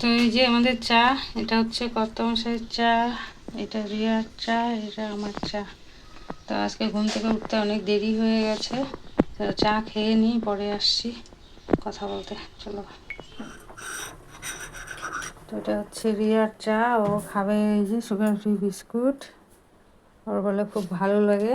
তো এই যে আমাদের চা, এটা হচ্ছে কত মশাইয়ের চা, এটা রিয়ার চা, এটা আমার চা। তো আজকে ঘুম থেকে উঠতে অনেক দেরি হয়ে গেছে, তো চা খেয়ে নিই, পরে আসছি কথা বলতে। চলো। তো এটা হচ্ছে রিয়ার চা, ও খাবে এই যে সুগার ফ্রি বিস্কুট। ওর বলে খুব ভালো লাগে।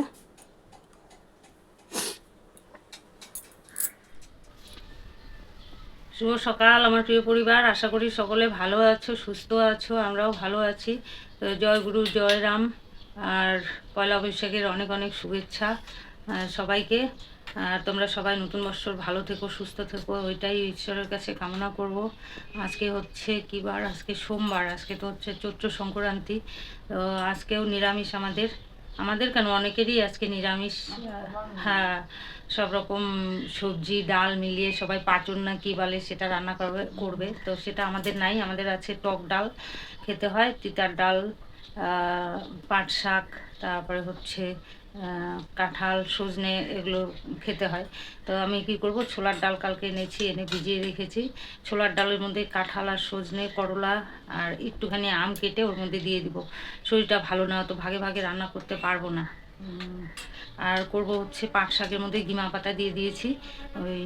শুভ সকাল, আমার প্রিয় পরিবার। আশা করি সকলে ভালো আছো, সুস্থ আছো, আমরাও ভালো আছি। তো জয় গুরু, জয় রাম। আর পয়লা বৈশাখের অনেক অনেক শুভেচ্ছা সবাইকে। আর তোমরা সবাই নতুন বছর ভালো থেকো, সুস্থ থেকো, ওইটাই ঈশ্বরের কাছে কামনা করব। আজকে হচ্ছে কী বার? আজকে সোমবার, আজকে তো হচ্ছে চৈত্র সংক্রান্তি। তো আজকেও নিরামিষ আমাদের। আমাদের কেন? অনেকেরই আজকে নিরামিষ হ্যাঁ সব রকম সবজি, ডাল মিলিয়ে সবাই পাচন না কি বলে সেটা রান্না করবে করবে। তো সেটা আমাদের নাই, আমাদের আছে টক ডাল খেতে হয়, তিতার ডাল পাট শাক, তারপরে হচ্ছে কাঁঠাল, সজনে এগুলো খেতে হয়। তো আমি কি করব, ছোলার ডাল কালকে এনেছি, এনে ভিজিয়ে রেখেছি। ছোলার ডালের মধ্যে কাঁঠাল আর সজনে, করলা আর একটুখানি আম কেটে ওর মধ্যে দিয়ে দিব। শরীরটা ভালো না তো ভাগে ভাগে রান্না করতে পারব না। আর করব হচ্ছে পাট শাকের মধ্যে গিমা পাতা দিয়ে দিয়েছি। ওই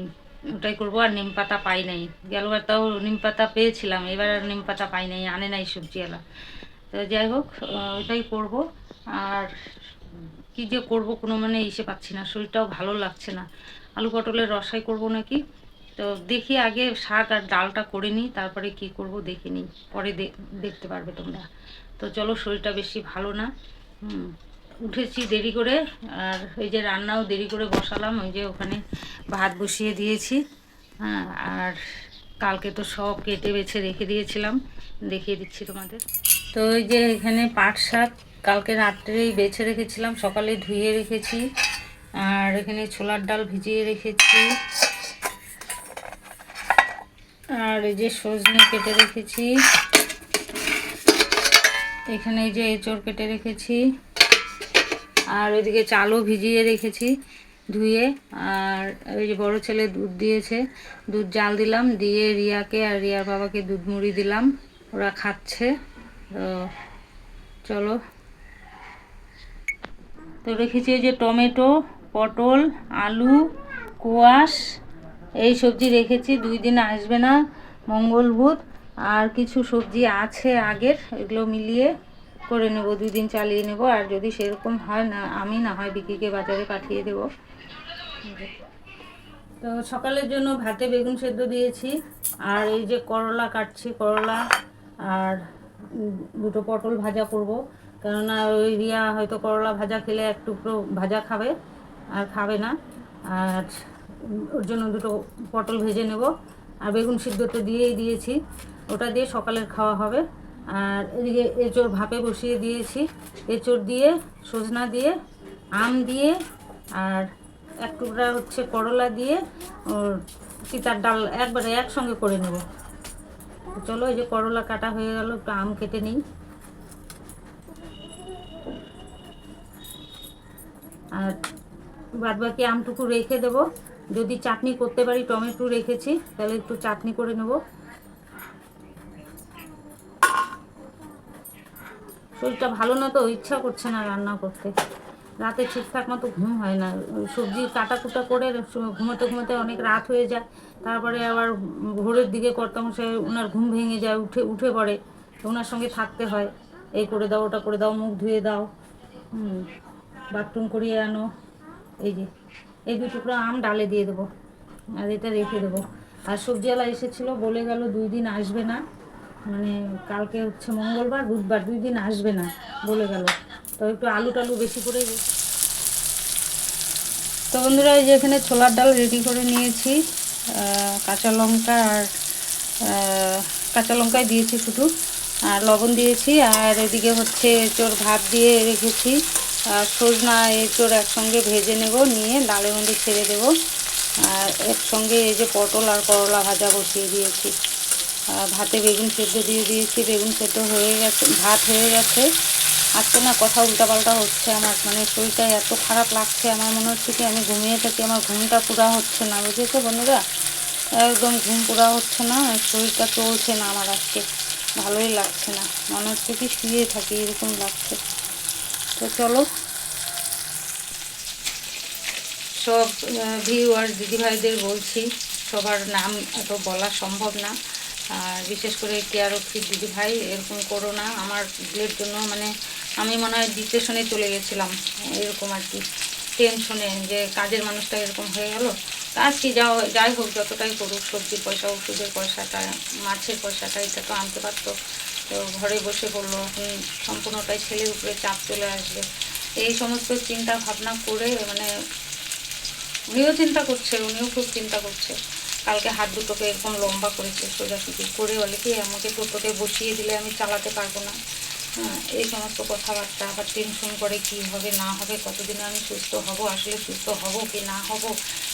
ওটাই করব, আর নিম পাতা পাই নাই। গেলবার তাও নিম পাতা পেয়েছিলাম, এবার আর নিম পাতা পাই নাই, আনে নাই সবজিওয়ালা। তো যাই হোক ওটাই করব। আর কি যে করব কোনো মানে ইসে পাচ্ছি না, শরীরটাও ভালো লাগছে না। আলু পটলের রসাই করব নাকি? তো দেখি আগে শাক আর ডালটা করে নিই, তারপরে কি করব দেখে নিই, পরে দেখতে পারবে তোমরা। তো চলো শরীরটা বেশি ভালো না। উঠেছি দেরি করে, আর ওই যে রান্নাও দেরি করে বসালাম, ওই যে ওখানে ভাত বসিয়ে দিয়েছি। হ্যাঁ আর কালকে তো সব কেটে বেছে রেখে দিয়েছিলাম, দেখিয়ে দিচ্ছি তোমাদের। তো ওই যে এখানে পাট শাক কালকে রাত্রেই বেছে রেখেছিলাম, সকালে ধুয়ে রেখেছি, আর এখানে ছোলার ডাল ভিজিয়ে রেখেছি, আর এই যে সজনে কেটে রেখেছি, এখানে এই যে এঁচড় কেটে রেখেছি, আর ওইদিকে চালও ভিজিয়ে রেখেছি ধুয়ে, আর ওই যে বড়ো ছেলে দুধ দিয়েছে, দুধ জাল দিলাম, দিয়ে রিয়াকে আর রিয়ার বাবাকে দুধ মুড়ি দিলাম, ওরা খাচ্ছে, তো চলো তো রেখেছি যে টমেটো, পটল, আলু, কোয়াশ, এই সবজি রেখেছি। দুই দিন আসবে না, মঙ্গল, বুধ। আর কিছু সবজি আছে আগের, এগুলো মিলিয়ে করে নেব, দুই দিন চালিয়ে নেব। আর যদি সেরকম হয় না, আমি না হয় বিক্রিকে বাজারে পাঠিয়ে দেব। তো সকালের জন্য ভাতে বেগুন সেদ্ধ দিয়েছি। আর এই যে করলা কাটছি, করলা আর দুটো পটল ভাজা করব। কেননা ওই রিয়া হয়তো করলা ভাজা খেলে এক টুকরো ভাজা খাবে, আর খাবে না। আর ওর জন্য দুটো পটল ভেজে নেব। আর বেগুন সিদ্ধ তো দিয়েই দিয়েছি। ওটা দিয়ে সকালের খাওয়া হবে। আর এদিকে এঁচড় ভাপে বসিয়ে দিয়েছি। এঁচড় দিয়ে, সজনা দিয়ে, আম দিয়ে, আর এক টুকরা হচ্ছে করলা দিয়ে ওর চিতার ডাল একবারে একসঙ্গে করে নেব। চলো এই যে করলা কাটা হয়ে গেল, একটু আম কেটে নিই। আর বাদ বাকি আমটুকু রেখে দেব। যদি চাটনি করতে পারি, টমেটো রেখেছি, তাহলে একটু চাটনি করে নেব। শরীরটা ভালো না তো, ইচ্ছা করছে না রান্না করতে। রাতে ঠিকঠাক মতো ঘুম হয় না। সবজি কাটা কুটা করে ঘুমোতে ঘুমোতে অনেক রাত হয়ে যায়। তারপরে আবার ভোরের দিকে কর্তামশাই ওনার ঘুম ভেঙে যায়, উঠে উঠে পড়ে। ওনার সঙ্গে থাকতে হয়। এই করে দাও, ওটা করে দাও, মুখ ধুয়ে দাও। হুম। বাথরুম করিয়ে আনো। এই যে, এই দু টুকরো আম ডালে দিয়ে দেবো। আর এটা রেখে দেবো। আর সবজিওয়ালা এসেছিল, বলে গেল দুই দিন আসবে না। মানে কালকে হচ্ছে মঙ্গলবার, বুধবার, দুই দিন আসবে না, বলে গেল। তো একটু আলু টালু বেশি করে। তো বন্ধুরা, এই যে এখানে ছোলার ডাল রেডি করে নিয়েছি। কাঁচা লঙ্কা আর কাঁচা লঙ্কাই দিয়েছি শুধু। আর লবণ দিয়েছি। আর এদিকে হচ্ছে চোর ভাত দিয়ে রেখেছি। সজনা এঁচোড় একসঙ্গে ভেজে নেব, নিয়ে ডালের মধ্যে ছেড়ে দেব। আর একসঙ্গে এই যে পটল আর করলা ভাজা বসিয়ে দিয়েছি। আর ভাতে বেগুন সেদ্ধ দিয়ে দিয়েছি। বেগুন সেদ্ধ হয়ে গেছে, ভাত হয়ে গেছে। আজকে না কথা উল্টাপাল্টা হচ্ছে আমার মানে শরীরটা এত খারাপ লাগছে, আমার মনে হচ্ছে কি আমি ঘুমিয়ে থাকি, আমার ঘুমটা পুরা হচ্ছে না, বুঝেছ বন্ধুরা? একদম ঘুম পুরা হচ্ছে না, শরীরটা চলছে না আমার আজকে, ভালোই লাগছে না। মনে হচ্ছে কি শুয়ে থাকি, এরকম লাগছে। তো চলো। সব ভিউয়ার দিদিভাইদের বলছি, সবার নাম এত বলা সম্ভব না। বিশেষ করে কেয়ারক্ষীর দিদিভাই, এরকম করো না আমার বিয়ের জন্য মানে আমি মনে হয় ডিপ্রেশনে চলে গেছিলাম, এরকম আর কি। টেনশনে যে কাজের মানুষটা এরকম হয়ে গেল কাজ কি যা যাই হোক, যতটাই করুক, সবজির পয়সা, ওষুধের পয়সাটা, মাছের পয়সাটা, এটা তো আনতে পারতো। তো ঘরে বসে পড়ল এখন সম্পূর্ণটাই ছেলের উপরে চাপ চলে আসবে। এই সমস্ত চিন্তা ভাবনা করে মানে উনিও চিন্তা করছে, উনিও খুব চিন্তা করছে। কালকে হাত দুটোকে এরকম লম্বা করেছে সোজাসুজি করে বলে কি আমাকে টোটোতে বসিয়ে দিলে আমি চালাতে পারব না? এই সমস্ত কথাবার্তা, আবার টেনশন করে কি হবে, না হবে, কতদিনে আমি সুস্থ হব, আসলে সুস্থ হব কি না হব,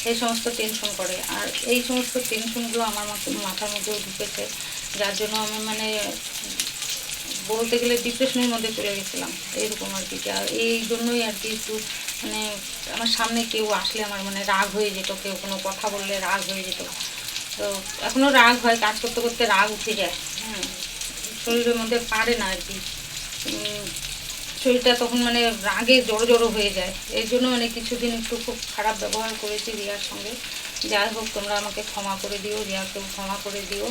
এই সমস্ত টেনশন করে। আর এই সমস্ত টেনশনগুলো আমার মতো, মাথার মধ্যেও ঢুকেছে, যার জন্য আমি মানে বলতে গেলে ডিপ্রেশনের মধ্যে চলে গেছিলাম, এরকম আর কি। আর এই জন্যই আর কি একটু মানে আমার সামনে কেউ আসলে আমার মানে রাগ হয়ে যেত, কেউ কোনো কথা বললে রাগ হয়ে যেত। তো এখনও রাগ হয়, কাজ করতে করতে রাগ উঠে যায় হ্যাঁ। শরীরের মধ্যে পারে না আর কি। শরীরটা তখন মানে রাগে জড়ো জড়ো হয়ে যায়। এই জন্য মানে কিছুদিন একটু খুব খারাপ ব্যবহার করেছি রিয়ার সঙ্গে। যাই হোক, তোমরা আমাকে ক্ষমা করে দিও, রিয়াকেও ক্ষমা করে দিও।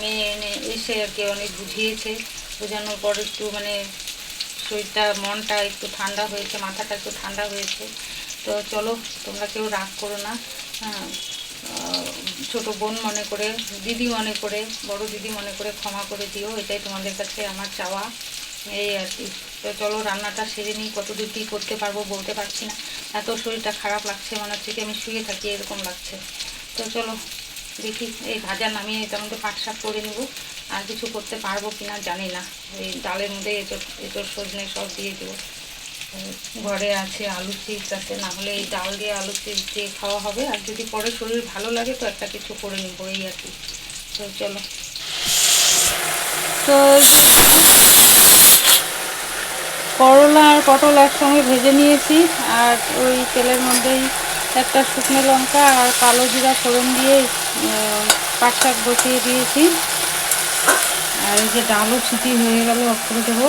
মেয়ে এনে এসে আর কি অনেক বুঝিয়েছে। বোঝানোর পর একটু মানে শরীরটা, মনটা একটু ঠান্ডা হয়েছে, মাথাটা একটু ঠান্ডা হয়েছে। তো চলো, তোমরা কেউ রাগ করো না। হ্যাঁ ছোট বোন মনে করে, দিদি মনে করে, বড় দিদি মনে করে ক্ষমা করে দিও। এটাই তোমাদের কাছে আমার চাওয়া। এই আর কি। তো চলো রান্নাটা সেরে নিই কত দূর কী করতে পারব বলতে পারছি না। এত শরীরটা খারাপ লাগছে, মনে হচ্ছে কি আমি শুয়ে থাকি, এরকম লাগছে। তো চলো দেখি, এই ভাজা নামিয়ে তার মধ্যে পাট শাক করে নেব। আর কিছু করতে পারব কি না জানি না। এই ডালের মধ্যে এঁচড় এঁচড় সজনে সব দিয়ে দেবো। ঘরে আছে আলু চিপস আছে, না হলে এই ডাল দিয়ে আলু চিপস দিয়ে খাওয়া হবে। আর যদি পরে শরীর ভালো লাগে তো একটা কিছু করে নেব, এই আর কি। তো চলো। তো করলা আর পটল একসঙ্গে ভেজে নিয়েছি। আর ওই তেলের মধ্যেই একটা শুকনো লঙ্কা আর কালো জিরা ফোড়ন দিয়ে পাট শাক বসিয়ে দিয়েছি। আর এই যে ডালও ছুটি হয়ে গেল অফ করে দেবো।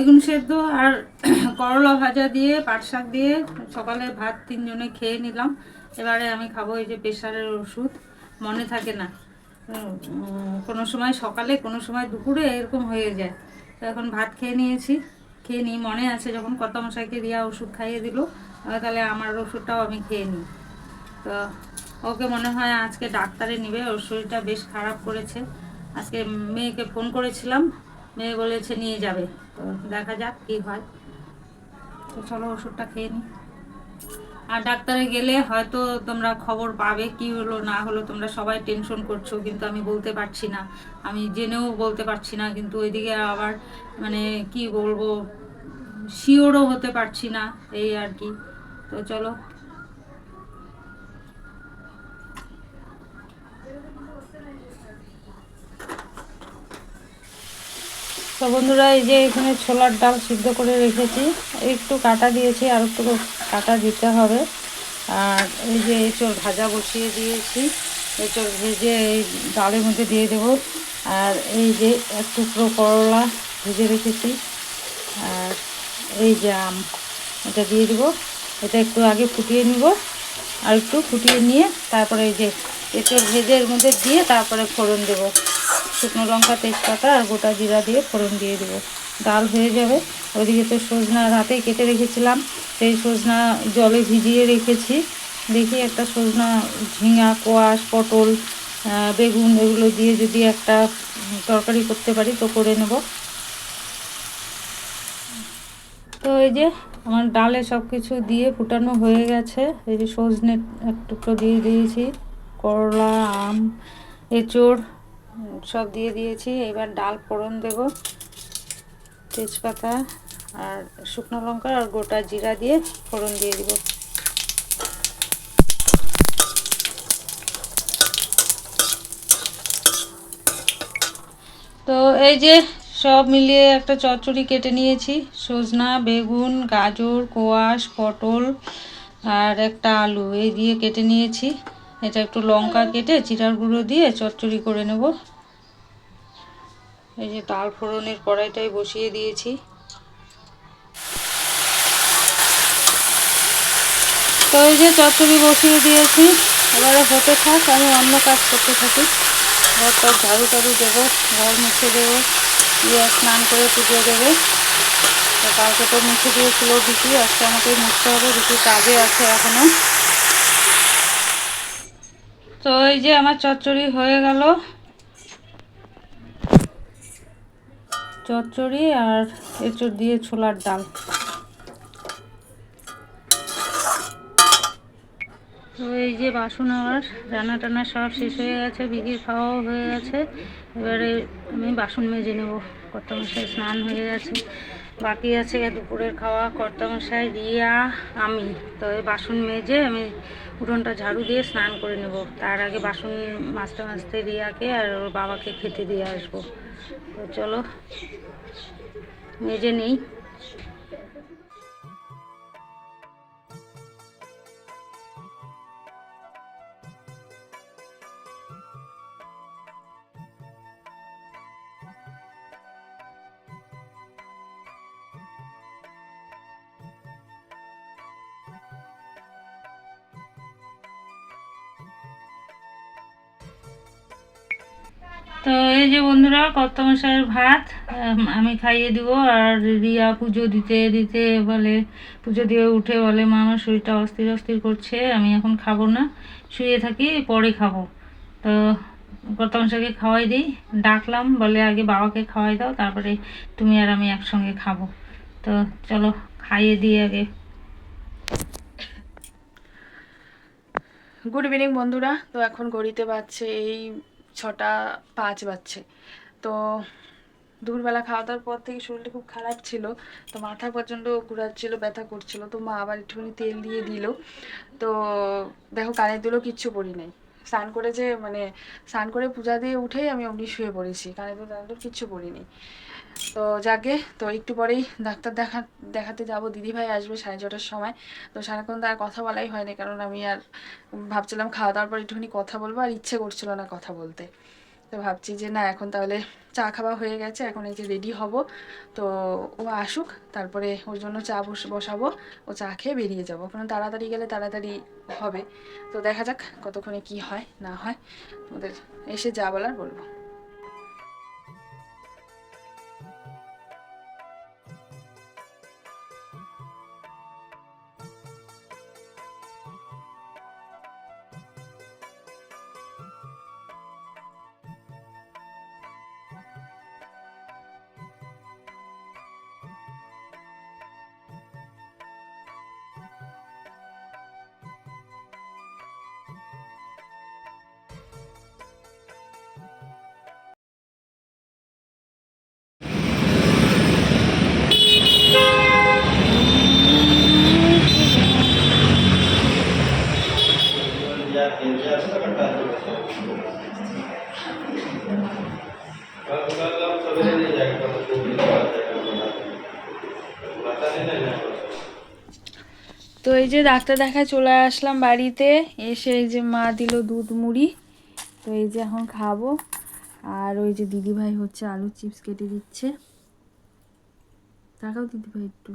বেগুন সেদ্ধ আর করলা ভাজা দিয়ে, পাট শাক দিয়ে সকালে ভাত তিনজনে খেয়ে নিলাম। এবারে আমি খাব এই যে প্রেশারের ওষুধ। মনে থাকে না। কোনো সময় সকালে, কোনো সময় দুপুরে এরকম হয়ে যায়। তো এখন ভাত খেয়ে নিয়েছি। খেয়ে নিই, মনে আছে যখন কত মশাইকে দিয়া ওষুধ খাইয়ে দিল তাহলে আমার ওষুধটাও আমি খেয়ে নিই। তো ওকে মনে হয় আজকে ডাক্তারে নিবে, ওর শরীরটা বেশ খারাপ করেছে। আজকে মেয়েকে ফোন করেছিলাম মেয়ে বলেছে নিয়ে যাবে। তো দেখা যাক কী হয়। তো চলো ওষুধটা খেয়ে নিই আর ডাক্তারে গেলে হয়তো তোমরা খবর পাবে, কি হলো না হলো তোমরা সবাই টেনশন করছ, কিন্তু আমি বলতে পারছি না। আমি জেনেও বলতে পারছি না, কিন্তু ওইদিকে আবার মানে কি বলব শিওরও হতে পারছি না, এই আর কি। তো চলো তো বন্ধুরা, এই যে এখানে ছোলার ডাল সিদ্ধ করে রেখেছি। একটু কাটা দিয়েছি, আর একটু কাটা দিতে হবে। আর এই যে এঁচড় ভাজা বসিয়ে দিয়েছি। এঁচড় ভেজে এই ডালের মধ্যে দিয়ে দেব। আর এই যে এক টুকরো করলা ভেজে রেখেছি। আর এই যে আম, এটা দিয়ে দেবো। এটা একটু আগে ফুটিয়ে নিব। আর একটু ফুটিয়ে নিয়ে তারপরে এই যে এঁচড় ভেজে এর মধ্যে দিয়ে তারপরে ফোড়ন দেবো। শুকনো লঙ্কা, তেজপাতা আর গোটা জিরা দিয়ে ফোড়ন দিয়ে দেবো। ডাল হয়ে যাবে। ওইদিকে তো সজনা রাতেই কেটে রেখেছিলাম। সেই সজনা জলে ভিজিয়ে রেখেছি। দেখি একটা সজনা ঝিঙা, কোয়াশ, পটল বেগুন এগুলো দিয়ে যদি একটা তরকারি করতে পারি তো করে নেব। তো এই যে আমার ডালে সব কিছু দিয়ে ফুটানো হয়ে গেছে। এই যে সজনে এক টুকরো দিয়ে দিয়েছি। করলা, আম, এঁচড় সব দিয়ে দিয়েছি। এবার ডাল ফোড়ন দেব, তেজপাতা আর শুকনো লঙ্কা আর গোটা জিরা দিয়ে ফোড়ন দিয়ে দিব। তো এই যে সব মিলিয়ে একটা চচ্চড়ি কেটে নিয়েছি। সজনা, বেগুন, গাজর, কোয়াশ, পটল আর একটা আলু এই দিয়ে কেটে নিয়েছি। এটা একটু লঙ্কা কেটে জিরার গুঁড়ো দিয়ে চচ্চড়ি করে নেব। এই যে তাল ফোড়নের কড়াইটাই বসিয়ে দিয়েছি। তো এই যে চচ্চড়ি বসিয়ে দিয়েছি, এবারে হতে থাক, আমি অন্য কাজ করতে থাকি। ঘর টর ঝাড়ু টাড়ু দেবো, ঘর মুছে দেবো, দিয়ে স্নান করে পুজো দেবে। তো কালকে তো মুছে দিয়েছিল দিদি আজকে আমাকে মুছতে হবে দিদি কাজে আছে এখনও। তো এই যে আমার চচ্চড়ি হয়ে গেল। চচ্চড়ি আর এঁচড় দিয়ে ছোলার ডাল। তো এই যে বাসন আমার, রান্না টান্না সব শেষ হয়ে গেছে, বিকির খাওয়াও হয়ে গেছে। এবারে আমি বাসন মেজে নেব। কর্তামশাই স্নান হয়ে গেছে। বাকি আছে দুপুরের খাওয়া। কর্তামশাই, রিয়া, আমি। তো এই বাসন মেজে আমি উঠোনটা ঝাড়ু দিয়ে স্নান করে নেব। তার আগে বাসন মাজতে মাজতে রিয়াকে আর ওর বাবাকে খেতে দিয়ে আসব। তো চলো, মেজে নেই। তো এই যে বন্ধুরা কর্তমশাইয়ের ভাত, আমি খাইয়ে দিব আর রিয়া পুজো দিতে দিতে বলে, পুজো দিয়ে উঠে বলে, মা, আমার শরীরটা অস্থির অস্থির করছে, আমি এখন খাব না, শুয়ে থাকি, পরে খাব। তো কর্তমশাইকে খাওয়াই দিই, ডাকলাম, বলে, আগে বাবাকে খাওয়াই দাও, তারপরে তুমি আর আমি একসঙ্গে খাব। তো চলো, খাইয়ে দিই আগে। গুড ইভিনিং বন্ধুরা। তো এখন ঘড়িতে বাজছে এই ছটা পাঁচ বাজছে। তো দুপুরবেলা খাওয়া দাওয়ার পর থেকে শরীরটা খুব খারাপ ছিল। তো মাথা প্রচণ্ড ঘুরাচ্ছিল, ব্যথা করছিল। তো মা আবার একটুখানি তেল দিয়ে দিল। তো দেখো কানের দুলও কিচ্ছু পরি নাই। স্নান করে যে মানে স্নান করে পূজা দিয়ে উঠেই আমি অমনি শুয়ে পড়েছি। কানে দুল কিচ্ছু পরিনি তো যাকে, তো একটু পরেই ডাক্তার দেখা, দেখাতে যাব। দিদিভাই আসবে সাড়ে ছটার সময়। তো সারাক্ষণ তো আর কথা বলাই হয়নি, কারণ আমি আর ভাবছিলাম খাওয়া দাওয়ার পর একটুখানি কথা বলব, আর ইচ্ছে করছিল না কথা বলতে। তো ভাবছি যে না, এখন তাহলে চা খাওয়া হয়ে গেছে, এখন এই যে রেডি হব। তো ও আসুক, তারপরে ওর জন্য চা বস, বসাবো, ও চা খেয়ে বেরিয়ে যাব। কারণ তাড়াতাড়ি গেলে তাড়াতাড়ি হবে। তো দেখা যাক কতক্ষণে কি হয়, না হয়, তোমাদের এসে যা বলার বলব। যে ডাক্তার দেখায় চলে আসলাম বাড়িতে এসে এই যে মা দিল দুধ মুড়ি। তো এই যে এখন খাব। আর ওই যে দিদিভাই হচ্ছে আলু চিপস কেটে দিচ্ছে। তাকাও দিদিভাই একটু।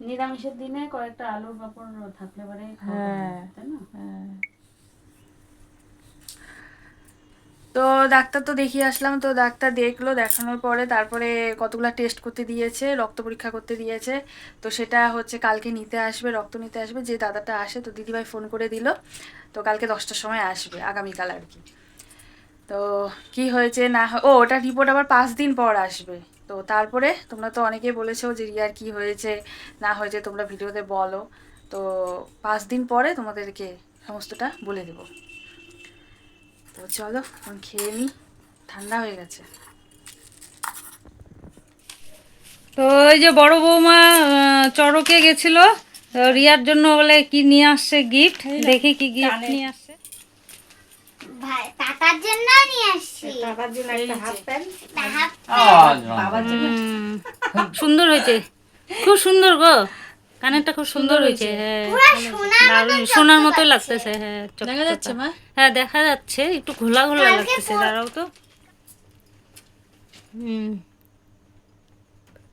নিরামিষের দিনে কয়েকটা আলুর পাপড় থাকলে পরে হ্যাঁ। তাই না? তো ডাক্তার তো দেখিয়ে আসলাম, তো ডাক্তার দেখল, দেখানোর পরে তারপরে কতগুলা টেস্ট করতে দিয়েছে, রক্ত পরীক্ষা করতে দিয়েছে, তো সেটা হচ্ছে কালকে নিতে আসবে, রক্ত নিতে আসবে, যে দাদাটা আসে তো দিদিভাই ফোন করে দিল, তো কালকে দশটার সময় আসবে, আগামীকাল আর কি। তো কি হয়েছে না ও ওটা রিপোর্ট আবার পাঁচ দিন পর আসবে, তো তারপরে তোমরা তো অনেকেই বলেছ যে রিয়ার কি হয়েছে, না হয়েছে তোমরা ভিডিওতে বলো, তো পাঁচ দিন পরে তোমাদেরকে সমস্তটা বলে দেবো। তো চলো এখন খেয়ে নিই ঠান্ডা হয়ে গেছে তো ওই যে বড় বৌমা চড়কে গেছিল রিয়ার জন্য বলে কি নিয়ে আসছে গিফট দেখি কি গিফট নিয়ে আসছে। ভাই টাকার জন্য নিয়ে আসছি। বাবার জন্য একটা হাফ প্যান্ট তাহা- বাবার জন্য। সুন্দর হয়েছে। খুব সুন্দর গো। কানেরটা খুব সুন্দর হয়েছে হ্যাঁ। সোনার দারুণ সোনার মতো লাগতেছে হ্যাঁ দেখা যাচ্ছে মা? হ্যাঁ দেখা যাচ্ছে একটু ঘোলা ঘোলা লাগতেছে দাঁড়াও তো। হুম।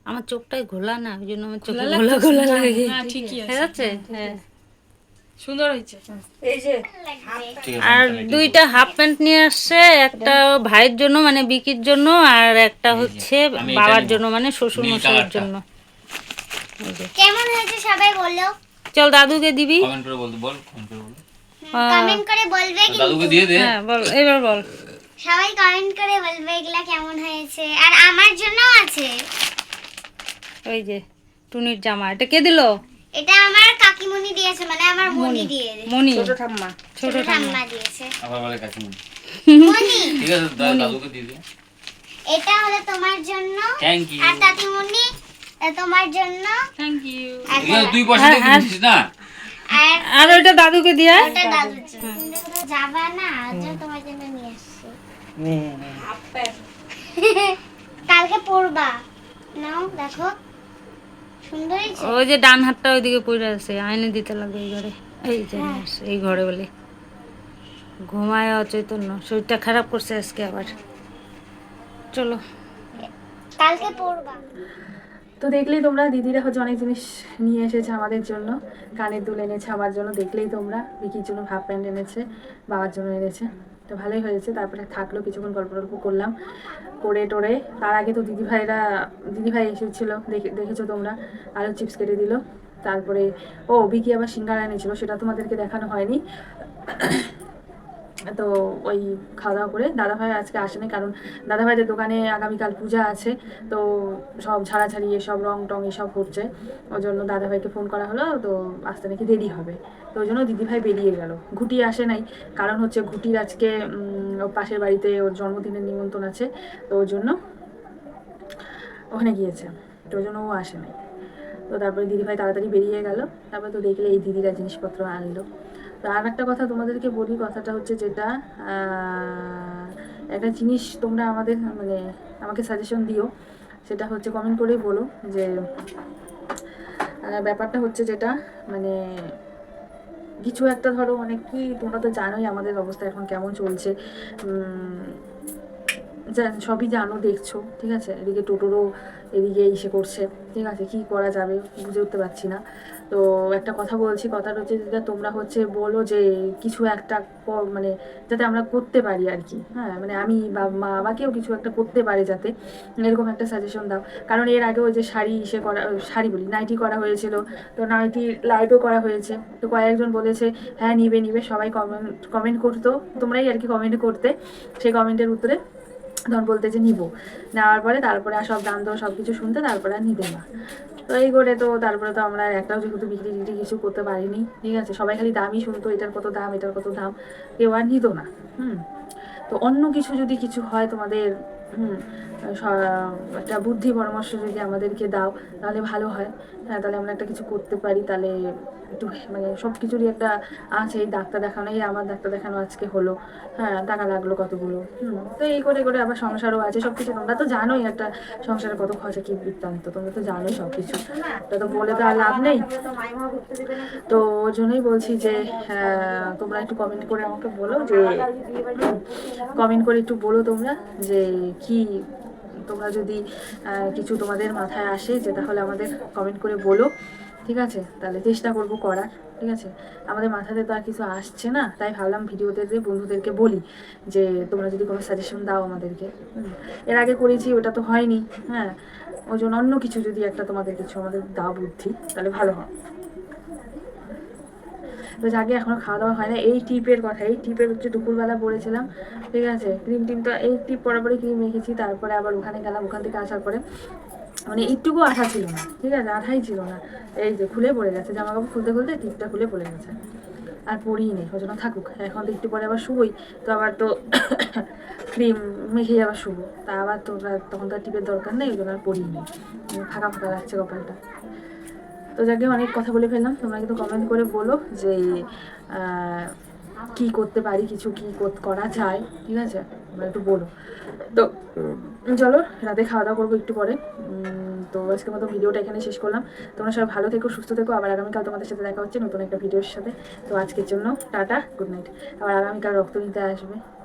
আমার চোখটাই ঘোলা না ওই জন্য আমার চোখে ঘোলা ঘোলা লাগে। হ্যাঁ ঠিকই দেখা আছে। যাচ্ছে? হ্যাঁ সুন্দর হয়েছে। লাগবে আর দুইটা হাফ প্যান্ট নিয়ে আসছে একটা ভাইয়ের জন্য মানে বিকির জন্য আর একটা হচ্ছে বাবার জন্য মানে শ্বশুর মশাইয়ের জন্য। এই যে। কেমন হয়েছে সবাই বলল চল দাদুকে দিবি। কমেন্ট করে বল কমেন্ট করে বল। কমেন্ট করে বলবে কিন্তু। দাদুকে দিয়ে দে। হ্যাঁ বল এবার বল। সবাই কমেন্ট করে বলবে এগুলা কেমন হয়েছে। আর আমার জন্য আছে। ওই যে টুনির জামা। এটা কে দিল? এটা আমার কাকিমণি দিয়েছে মানে আমার মনি দিয়ে মনি ছোট ঠাম্মা। ছোট ঠাম্মা। দিয়েছে। আবার বলে কাকিমুনি মনি ঠিক আছে দাদুকে দিয়ে দে। এটা হলো তোমার জন্য। থ্যাংক ইউ আর তাতিমণি তোমার জন্য। থ্যাংক ইউ আর পয়সা না? ওইটা দাদুকে দিয়া ওটা দাদুর জন্য। তুমি কোথাও যাবা না ওর তোমার জন্য নিয়ে আসছি। কালকে পড়বা নাও দেখো। সুন্দর ওই যে ডান হাতটা ওইদিকে পড়ে আছে আইনে দিতে লাগবে এই ঘরে। এই যে এই ঘরে বলে। ঘুমায় অচৈতন্য শরীরটা খারাপ করছে আজকে আবার। চলো। কালকে পড়বা তো দেখলেই তোমরা, দিদিরা হচ্ছে অনেক জিনিস নিয়ে এসেছে আমাদের জন্য। কানের দুল এনেছে আমার জন্য, দেখলেই তোমরা। বিকির জন্য হাফ প্যান্ট এনেছে, বাবার জন্য এনেছে। তো ভালোই হয়েছে, তারপরে থাকল, কিছুক্ষণ গল্প টল্প করলাম। করে টোরে, তার আগে তো দিদিভাইরা দিদিভাই এসেছিল, দেখে, দেখেছ তোমরা আলু চিপস কেটে দিল। তারপরে, ও, বিকি আবার সিঙ্গারা এনেছিল, সেটা তোমাদেরকে দেখানো হয়নি। তো ওই খাওয়া দাওয়া করে দাদাভাই আজকে আসেনি কারণ দাদাভাইদের দোকানে আগামীকাল পূজা আছে, তো সব ঝাড়াঝাড়ি এসব রং টং এসব হচ্ছে। ওই জন্য দাদাভাইকে ফোন করা হলো, তো আসতে নাকি দেরি হবে। তো ওই জন্য দিদিভাই বেরিয়ে গেল। ঘুটি আসে নাই, কারণ হচ্ছে ঘুটির আজকে ওর পাশের বাড়িতে ওর জন্মদিনের নিমন্ত্রণ আছে, তো ওই জন্য ওখানে গিয়েছে, তো ওই জন্য ও আসে নাই। তো তারপরে দিদিভাই তাড়াতাড়ি বেরিয়ে গেল, তারপরে তো দেখলে এই দিদিরা জিনিসপত্র আনলো। তো আর একটা কথা তোমাদেরকে বলি কথাটা হচ্ছে যেটা একটা জিনিস তোমরা আমাদের মানে আমাকে সাজেশন দিও, সেটা হচ্ছে কমেন্ট করেই বলো যে ব্যাপারটা হচ্ছে যেটা মানে কিছু একটা ধরো মানে কি তোমরা তো জানোই আমাদের অবস্থা এখন কেমন চলছে। সবই জানো, দেখছ, ঠিক আছে? এদিকে টোটোরও এদিকে ইসে করছে, ঠিক আছে? কি করা যাবে? বুঝে উঠতে পারছি না। তো একটা কথা বলছি, কথাটা হচ্ছে যেটা তোমরা হচ্ছে বলো যে কিছু একটা মানে যাতে আমরা করতে পারি আর কি হ্যাঁ? মানে আমি বা মা কেউ কিছু একটা করতে পারে যাতে। এরকম একটা সাজেশন দাও। কারণ এর আগে ওই যে শাড়ি ইসে করা শাড়ি বলি নাইটি করা হয়েছিল, তো নাইটি লাইভও করা হয়েছে। তো কয়েকজন বলেছে হ্যাঁ নিবে নিবে। সবাই কমেন্ট কমেন্ট করতো। তোমরাই আর কি কমেন্ট করতে, সেই কমেন্টের উত্তরে তখন বলতে যে নিবো। নেওয়ার পরে তারপরে আর সব দাম দর সব কিছু শুনতে তারপরে আর নিবে না। তো এই করে তো তারপরে তো আমরা একটাও যেহেতু বিক্রি টিক্রি কিছু করতে পারিনি, ঠিক আছে? সবাই খালি দামই শুনতো, এটার কত দাম, এটার কত দাম। কেউ আর নিত না, হুম? তো অন্য কিছু যদি কিছু হয় তোমাদের, হুম একটা বুদ্ধি পরামর্শ যদি আমাদেরকে দাও তাহলে ভালো হয়। হ্যাঁ তাহলে আমরা একটা কিছু করতে পারি তাহলে একটু মানে সব কিছুরই একটা আছে এই ডাক্তার দেখানো এই আমার ডাক্তার দেখানো আজকে হলো। হ্যাঁ টাকা লাগল কতগুলো। হুম তো এই করে করে আবার সংসারও আছে সব কিছু তোমরা তো জানোই একটা সংসারে কত খরচা কি বৃত্তান্ত তোমরা তো জানোই সব কিছু তা তো বলে তো আর লাভ নেই। তো ওর জন্যই বলছি যে আহ, তোমরা একটু কমেন্ট করে আমাকে বলো যে কমেন্ট করে একটু বলো তোমরা যে কি তোমরা যদি কিছু তোমাদের মাথায় আসে যে তাহলে আমাদের কমেন্ট করে বলো, ঠিক আছে? তাহলে চেষ্টা করব করার, ঠিক আছে? আমাদের মাথাতে তো আর কিছু আসছে না, তাই ভাবলাম ভিডিওতে যে বন্ধুদেরকে বলি যে, তোমরা যদি কোনো সাজেশন দাও আমাদেরকে এর আগে করেছি, ওটা তো হয়নি হ্যাঁ? ওই জন্য অন্য কিছু যদি একটা তোমাদের কিছু আমাদের দাও বুদ্ধি, তাহলে ভালো হয়। তো যাকে এখনও খাওয়া দাওয়া হয় না, এই টিপের কথা, এই টিপের হচ্ছে দুপুরবেলা পড়েছিলাম ঠিক আছে? ক্রিম টিমটা এই টিপ পরে পরে ক্রিম মেখেছি তারপরে আবার ওখানে গেলাম, ওখান থেকে আসার পরে মানে একটুকু আঠা ছিল না, ঠিক আছে? আঠাই ছিল না, এই যে খুলে পড়ে গেছে জামা কাপড় খুলতে খুলতে টিপটা খুলে পড়ে গেছে, আর পরিই নেই, ওই জন্য থাকুক, এখন তো একটু পরে আবার শুবোই, তো আবার তো ক্রিম মেখে আবার শুবো, তা আবার তো তখন তো টিপের দরকার নেই, ওই জন্য আর পরিই নেই, ফাঁকা ফাঁকা লাগছে কপালটা। তো যাকে অনেক কথা বলে ফেললাম। তোমরা কিন্তু কমেন্ট করে বলো যে কি করতে পারি, কিছু কি কর- যায়, ঠিক আছে? এবার একটু বলো। তো চলো, রাতে খাওয়া দাওয়া করব একটু পরে। তো আজকের মতো ভিডিওটা এখানে শেষ করলাম। তোমরা সবাই ভালো থেকো, সুস্থ থেকো। আবার আগামীকাল তোমাদের সাথে দেখা হচ্ছে নতুন একটা ভিডিওর সাথে। তো আজকের জন্য টাটা গুড নাইট আবার আগামীকাল রক্ত নিতে আসবে।